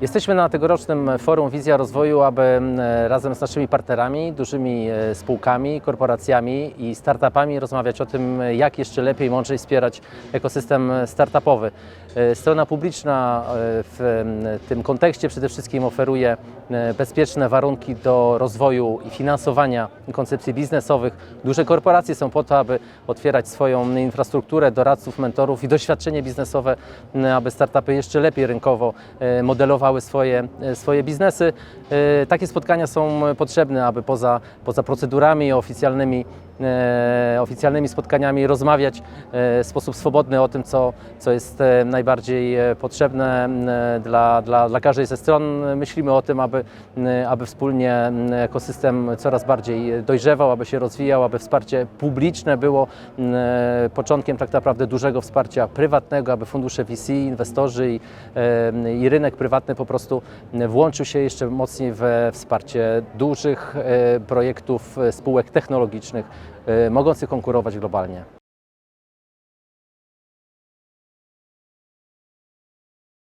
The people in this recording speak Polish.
Jesteśmy na tegorocznym forum Wizja Rozwoju, aby razem z naszymi partnerami, dużymi e, spółkami, korporacjami i startupami rozmawiać o tym, jak jeszcze lepiej, mądrzej wspierać ekosystem startupowy. E, Strona publiczna e, w tym kontekście przede wszystkim oferuje bezpieczne warunki do rozwoju i finansowania koncepcji biznesowych. Duże korporacje są po to, aby otwierać swoją infrastrukturę doradców, mentorów i doświadczenie biznesowe, aby startupy jeszcze lepiej rynkowo e, swoje, e, swoje biznesy. E, Takie spotkania są potrzebne, aby poza, poza procedurami oficjalnymi, e, oficjalnymi spotkaniami rozmawiać w sposób swobodny o tym, co, co jest najbardziej potrzebne dla, dla, dla każdej ze stron. Myślimy o tym, aby, aby wspólnie ekosystem coraz bardziej dojrzewał, aby się rozwijał, aby wsparcie publiczne było początkiem tak naprawdę dużego wsparcia prywatnego, aby fundusze VC, inwestorzy i, i rynek prywatny po prostu włączył się jeszcze mocniej we wsparcie dużych e, projektów e, spółek technologicznych e, mogących konkurować globalnie.